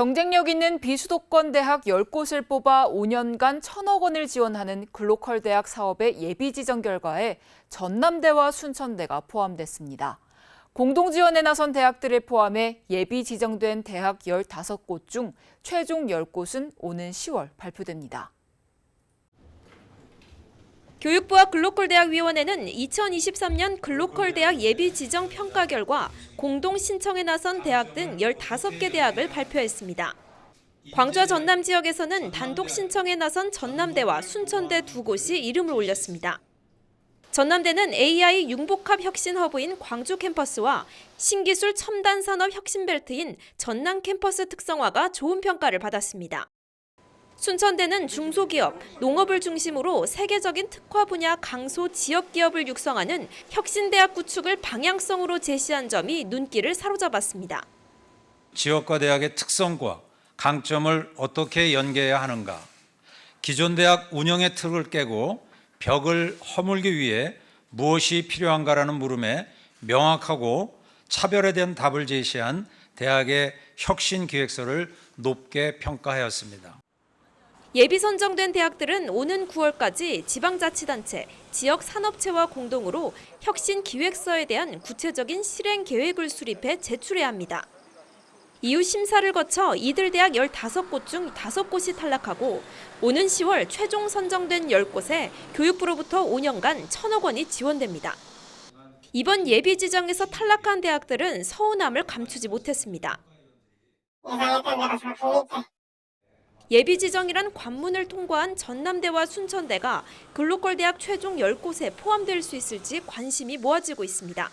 경쟁력 있는 비수도권 대학 10곳을 뽑아 5년간 1천억 원을 지원하는 글로컬 대학 사업의 예비 지정 결과에 전남대와 순천대가 포함됐습니다. 공동 지원에 나선 대학들을 포함해 예비 지정된 대학 15곳 중 최종 10곳은 오는 10월 발표됩니다. 교육부와 글로컬 대학 위원회는 2023년 글로컬 대학 예비 지정 평가 결과 공동 신청에 나선 대학 등 15개 대학을 발표했습니다. 광주와 전남 지역에서는 단독 신청에 나선 전남대와 순천대 두 곳이 이름을 올렸습니다. 전남대는 AI 융복합 혁신 허브인 광주 캠퍼스와 신기술 첨단 산업 혁신 벨트인 전남 캠퍼스 특성화가 좋은 평가를 받았습니다. 순천대는 중소기업, 농업을 중심으로 세계적인 특화 분야 강소 지역 기업을 육성하는 혁신대학 구축을 방향성으로 제시한 점이 눈길을 사로잡았습니다. 지역과 대학의 특성과 강점을 어떻게 연계해야 하는가, 기존 대학 운영의 틀을 깨고 벽을 허물기 위해 무엇이 필요한가라는 물음에 명확하고 차별화된 답을 제시한 대학의 혁신 기획서를 높게 평가하였습니다. 예비 선정된 대학들은 오는 9월까지 지방자치단체, 지역 산업체와 공동으로 혁신 기획서에 대한 구체적인 실행 계획을 수립해 제출해야 합니다. 이후 심사를 거쳐 이들 대학 15곳 중 5곳이 탈락하고 오는 10월 최종 선정된 10곳에 교육부로부터 5년간 1천억 원이 지원됩니다. 이번 예비 지정에서 탈락한 대학들은 서운함을 감추지 못했습니다. 예상했던 대로 잘. 예비 지정이란 관문을 통과한 전남대와 순천대가 글로컬 대학 최종 10곳에 포함될 수 있을지 관심이 모아지고 있습니다.